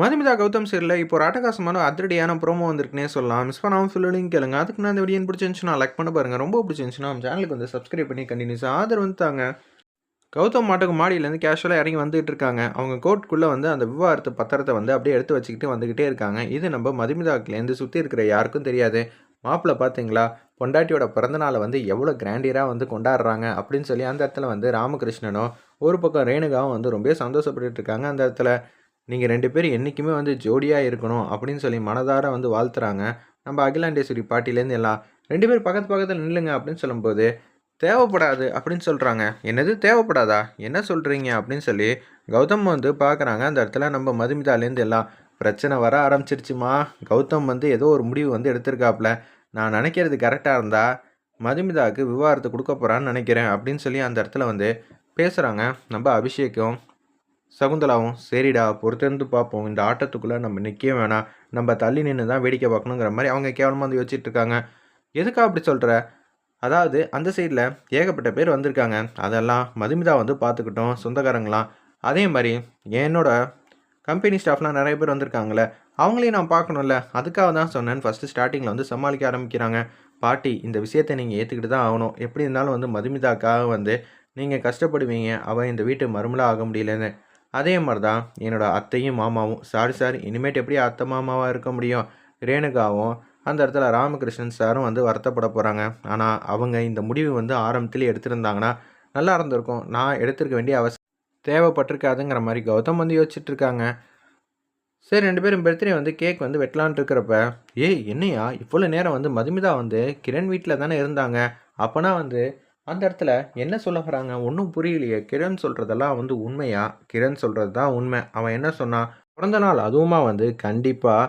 மதுமிதா கௌதம் சரியில் இப்போ ஒரு அட்டகாசமான அதிரடியான ப்ரோமோ வந்திருக்குனே சொல்லலாம். மிஸ் பண்ணாமல் சொல்லுங்க கேளுங்க. அதுக்கு நான் இந்த வீடியோ பிடிச்சிருந்துச்சுன்னா லைக் பண்ண பாருங்கள் ரொம்ப பிடிச்சிருந்துச்சுன்னா நம்ம சேனலுக்கு வந்து சப்ஸ்கிரைப் பண்ணி கண்டினியூஸ் ஆதரவு வந்துட்டாங்க கௌதம் மாட்டுக்கு மாடியிலேருந்து கேஷுவலாக இறங்கி வந்துகிட்டு இருக்காங்க. அவங்க கோர்ட்டுக்குள்ளே வந்து அந்த விவாகரத்து பத்திரத்தை வந்து அப்படியே எடுத்து வச்சுக்கிட்டு வந்துக்கிட்டே இருக்காங்க. இது நம்ம மதுமிதாக்குலேருந்து சுற்றி இருக்கிற யாருக்கும் தெரியாது. மாப்பிள்ளை பார்த்தீங்களா பொண்டாட்டியோட பிறந்தநாளை வந்து எவ்வளோ கிராண்டியராக வந்து கொண்டாடுறாங்க அப்படின்னு சொல்லி அந்த இடத்துல வந்து ராமகிருஷ்ணனும் ஒரு பக்கம் ரேணுகாவும் வந்து ரொம்ப சந்தோஷப்பட்டு இருக்காங்க. அந்த இடத்துல நீங்கள் ரெண்டு பேரும் என்றைக்குமே வந்து ஜோடியாக இருக்கணும் அப்படின்னு சொல்லி மனதார வந்து வாழ்த்துறாங்க. நம்ம அகிலாண்டேஸ்வரி பாட்டிலேருந்து எல்லாம் ரெண்டு பேரும் பக்கத்து பக்கத்தில் நில்லுங்க அப்படின்னு சொல்லும்போது தேவைப்படாது அப்படின்னு சொல்கிறாங்க என்னது? தேவைப்படாதா? என்ன சொல்கிறீங்க அப்படின்னு சொல்லி கௌதம் வந்து பார்க்குறாங்க அந்த இடத்துல நம்ம மதுமிதாலேருந்து எல்லாம் பிரச்சனை வர ஆரம்பிச்சிருச்சுமா? கௌதம் வந்து ஏதோ ஒரு முடிவு வந்து எடுத்திருக்காப்புல நான் நினைக்கிறது கரெக்டாக இருந்தால் மதுமிதாவுக்கு விவாகரத்து கொடுக்க போகிறான்னு நினைக்கிறேன் அப்படின்னு சொல்லி அந்த இடத்துல வந்து பேசுகிறாங்க நம்ம அபிஷேக்கும் சகுந்தலாவும் சரிடா பொறுத்திருந்து பார்ப்போம் இந்த ஆட்டத்துக்குள்ளே நம்ம நிற்க வேணாம். நம்ம தள்ளி நின்று தான் வேடிக்கை பார்க்கணுங்கிற மாதிரி அவங்க கேவலமாக வந்து யோசிச்சுட்டு இருக்காங்க எதுக்கா அப்படி சொல்கிற அதாவது அந்த சைடில் ஏகப்பட்ட பேர் வந்திருக்காங்க. அதெல்லாம் மதுமிதா வந்து பார்த்துக்கிட்டோம் சொந்தக்காரங்களாம். அதே மாதிரி என்னோட கம்பெனி ஸ்டாஃப்லாம் நிறைய பேர் வந்திருக்காங்களே அவங்களையும் நான் பார்க்கணும்ல. அதுக்காக தான் சொன்னேன். ஃபஸ்ட்டு ஸ்டார்டிங்கில் வந்து சமாளிக்க ஆரம்பிக்கிறாங்க. பாட்டி இந்த விஷயத்தை நீங்கள் ஏற்றுக்கிட்டு தான் ஆகணும். எப்படி இருந்தாலும் வந்து மதுமிதாக்காக வந்து நீங்கள் கஷ்டப்படுவீங்க. அவள் இந்த வீட்டு மருமலாக ஆக முடியலன்னு. அதே மாதிரி தான் என்னோடய அத்தையும் மாமாவும். சாரி சார் இனிமேட்டு எப்படி அத்தை மாமாவாக இருக்க முடியும்? ரேணுகாவும் அந்த இடத்துல ராமகிருஷ்ணன் சாரும் வந்து வருத்தப்பட போகிறாங்க ஆனால் அவங்க இந்த முடிவு வந்து ஆரம்பத்தில் எடுத்திருந்தாங்கன்னா நல்லா இருந்திருக்கும். நான் எடுத்திருக்க வேண்டிய அவசியம் தேவைப்பட்டிருக்காதுங்கிற மாதிரி கௌதம் வந்து யோசிச்சுட்டு இருக்காங்க சரி ரெண்டு பேரும் பர்த்டே வந்து கேக் வந்து வெட்டலான்ட்டு இருக்கிறப்ப ஏய் என்னையா? இவ்வளோ நேரம் வந்து மதுமிதா வந்து கிரண் வீட்டில் தானே இருந்தாங்க. அப்போனா வந்து அந்த இடத்துல என்ன சொல்ல வராங்க? ஒன்றும் புரியலையே. கிரண் சொல்கிறதெல்லாம் வந்து உண்மையா? கிரண் சொல்கிறது தான் உண்மை. அவன் என்ன சொன்னான் பிறந்த நாள் அதுவுமா வந்து கண்டிப்பாக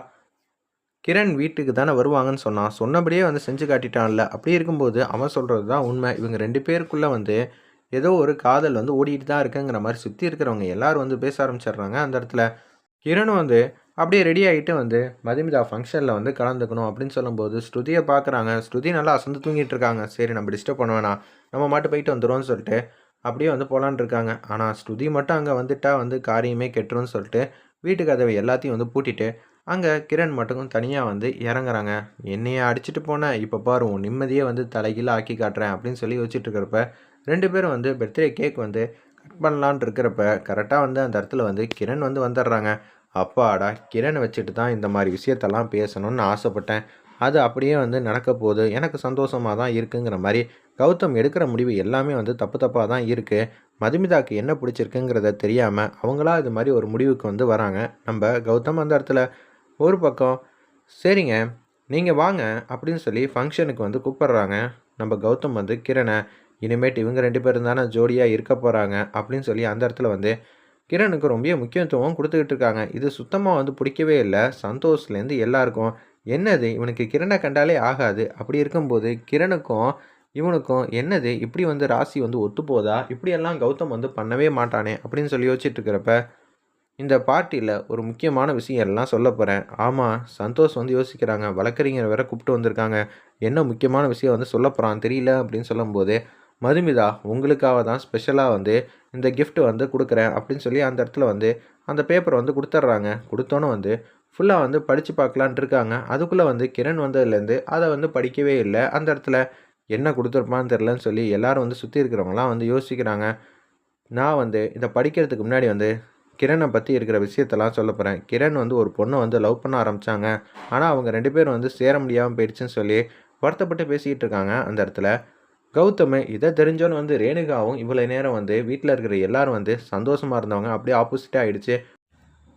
கிரண் வீட்டுக்கு தானே வருவாங்கன்னு சொன்னான். சொன்னபடியே வந்து செஞ்சு காட்டிட்டான்ல. அப்படி இருக்கும்போது அவன் சொல்கிறது தான் உண்மை. இவங்க ரெண்டு பேருக்குள்ளே வந்து ஏதோ ஒரு காதல் வந்து ஓடிட்டு தான் இருக்குங்கிற மாதிரி சுற்றி இருக்கிறவங்க எல்லாரும் வந்து பேச ஆரம்பிச்சிடுறாங்க. அந்த இடத்துல கிரண் வந்து அப்படியே ரெடி ஆகிட்டு வந்து மதுமிதா ஃபங்க்ஷனில் வந்து கலந்துக்கணும் அப்படின்னு சொல்லும்போது ஸ்ருதியை பார்க்குறாங்க. ஸ்ருதி நல்லா அசந்து தூங்கிட்டு இருக்காங்க. சரி நம்ம டிஸ்டர்ப் பண்ண வேணாம். நம்ம மாட்டு போயிட்டு வந்துடும்னு சொல்லிட்டு அப்படியே வந்து போகலான் இருக்காங்க. ஆனால் ஸ்ருதி மட்டும் அங்கே வந்துட்டால் வந்து காரியமே கெட்டுரும்னு சொல்லிட்டு வீட்டு கதவை எல்லாத்தையும் வந்து பூட்டிட்டு அங்கே கிரண் மட்டும் தனியாக வந்து இறங்குறாங்க. என்னையை அடிச்சுட்டு போனேன் இப்போ பாரு உன் நிம்மதியே வந்து தலைகீழ ஆக்கி காட்டுறேன் அப்படின்னு சொல்லி வச்சுட்டு இருக்கிறப்ப ரெண்டு பேரும் வந்து பர்த்டே கேக் வந்து கட் பண்ணலான் இருக்கிறப்ப கரெக்டாக வந்து அந்த இடத்துல வந்து கிரண் வந்து வந்துடுறாங்க. அப்பாடா கிரண் வச்சுட்டு தான் இந்த மாதிரி விஷயத்தெல்லாம் பேசணும்னு ஆசைப்பட்டேன். அது அப்படியே வந்து நடக்க போகுது. எனக்கு சந்தோஷமாக தான் இருக்குங்கிற மாதிரி கௌதம் எடுக்கிற முடிவு எல்லாமே வந்து தப்பு தப்பாக தான் இருக்குது மதுமிதாக்கு என்ன பிடிச்சிருக்குங்கிறத தெரியாமல் அவங்களா இது மாதிரி ஒரு முடிவுக்கு வந்து வராங்க. நம்ம கௌதம் அந்த இடத்துல ஒரு பக்கம் சரிங்க நீங்கள் வாங்க அப்படின்னு சொல்லி ஃபங்க்ஷனுக்கு வந்து கூப்பிட்றாங்க. நம்ம கௌதம் வந்து கிரணை இனிமேட்டு இவங்க ரெண்டு பேரும் தானே ஜோடியாக இருக்க போகிறாங்க அப்படின்னு சொல்லி அந்த இடத்துல வந்து கிரணுக்கு ரொம்ப முக்கியத்துவம் கொடுத்துக்கிட்டு இருக்காங்க. இது சுத்தமாக வந்து பிடிக்கவே இல்லை. சந்தோஷ்லேருந்து எல்லாருக்கும் என்னது? இவனுக்கு கிரணை கண்டாலே ஆகாது. அப்படி இருக்கும்போது கிரணுக்கும் இவனுக்கும் என்னது? இப்படி வந்து ராசி வந்து ஒத்து போதா இப்படியெல்லாம் கௌதம் வந்து பண்ணவே மாட்டானே. அப்படின்னு சொல்லி யோசிச்சுட்டு இருக்கிறப்ப இந்த பார்ட்டியில் ஒரு முக்கியமான விஷயம் எல்லாம் சொல்ல போகிறேன் ஆமாம் சந்தோஷ் வந்து யோசிக்கிறாங்க. வழக்கறிஞர் வேற கூப்பிட்டு வந்திருக்காங்க. என்ன முக்கியமான விஷயம் வந்து சொல்ல போகிறான் தெரியல அப்படின்னு சொல்லும்போது மதுமிதா உங்களுக்காக தான் ஸ்பெஷலாக வந்து இந்த கிஃப்ட் வந்து கொடுக்குறேன் அப்படின்னு சொல்லி அந்த இடத்துல வந்து அந்த பேப்பரை வந்து கொடுத்துட்றாங்க. கொடுத்தோன்னே வந்து ஃபுல்லாக வந்து படித்து பார்க்கலான்ட்டு இருக்காங்க. அதுக்குள்ளே வந்து கிரண் வந்ததுலேருந்து அதை வந்து படிக்கவே இல்லை. அந்த இடத்துல என்ன கொடுத்துருப்பான்னு தெரிலன்னு சொல்லி எல்லோரும் வந்து சுற்றி இருக்கிறவங்களாம் வந்து யோசிக்கிறாங்க. நான் வந்து இதை படிக்கிறதுக்கு முன்னாடி வந்து கிரணை பற்றி இருக்கிற விஷயத்தெல்லாம் சொல்ல போகிறேன் கிரண் வந்து ஒரு பொண்ணை வந்து லவ் பண்ண ஆரம்பித்தாங்க ஆனால் அவங்க ரெண்டு பேரும் வந்து சேர முடியாமல் போயிடுச்சுன்னு சொல்லி வருத்தப்பட்டு பேசிக்கிட்டு இருக்காங்க அந்த இடத்துல. கௌதம் இதை தெரிஞ்சோன்னு வந்து ரேணுகாவும் இவ்வளோ நேரம் வந்து வீட்டில் இருக்கிற எல்லாரும் வந்து சந்தோஷமாக இருந்தவங்க. அப்படியே ஆப்போசிட்டாக ஆகிடுச்சு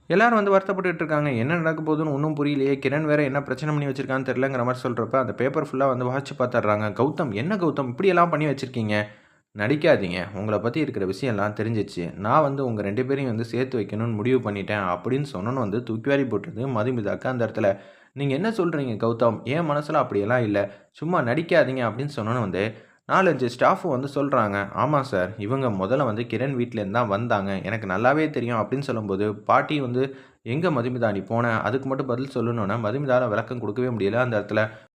எல்லாரும் வந்து வருத்தப்பட்டு இருக்காங்க. என்ன நடக்க போகுதுன்னு ஒன்றும் புரியலையே. கிரண் வேறு என்ன பிரச்சனை பண்ணி வச்சிருக்கான்னு தெரிலங்கிற மாதிரி சொல்கிறப்ப அந்த பேப்பர் ஃபுல்லாக வந்து வாட்சி பார்த்துட்றாங்க. கௌதம் என்ன கௌதம்? இப்படியெல்லாம் பண்ணி வச்சுருக்கீங்க. நடிக்காதீங்க. உங்களை பற்றி இருக்கிற விஷயம்லாம் தெரிஞ்சிச்சு. நான் வந்து உங்கள் ரெண்டு பேரையும் வந்து சேர்த்து வைக்கணும்னு முடிவு பண்ணிட்டேன். அப்படின்னு சொன்னோன்னு வந்து தூக்கிவாரி போட்டது மதுமிதாக்கா அந்த இடத்துல. நீங்கள் என்ன சொல்கிறீங்க கௌதம்? என் மனசில் அப்படியெல்லாம் இல்லை? சும்மா நடிக்காதீங்க அப்படின்னு சொன்னோன்னு வந்து நாலஞ்சு ஸ்டாஃபும் வந்து சொல்கிறாங்க ஆமாம் சார் இவங்க முதல்ல வந்து கிரண் வீட்டிலேருந்து தான் வந்தாங்க. எனக்கு நல்லாவே தெரியும் அப்படின்னு சொல்லும்போது பாட்டி வந்து எங்கே மதுமிதா நீ போனேன் அதுக்கு மட்டும் பதில் சொல்லணுன்னா மதுமிதாவில் விளக்கம் கொடுக்கவே முடியல. அந்த இடத்துல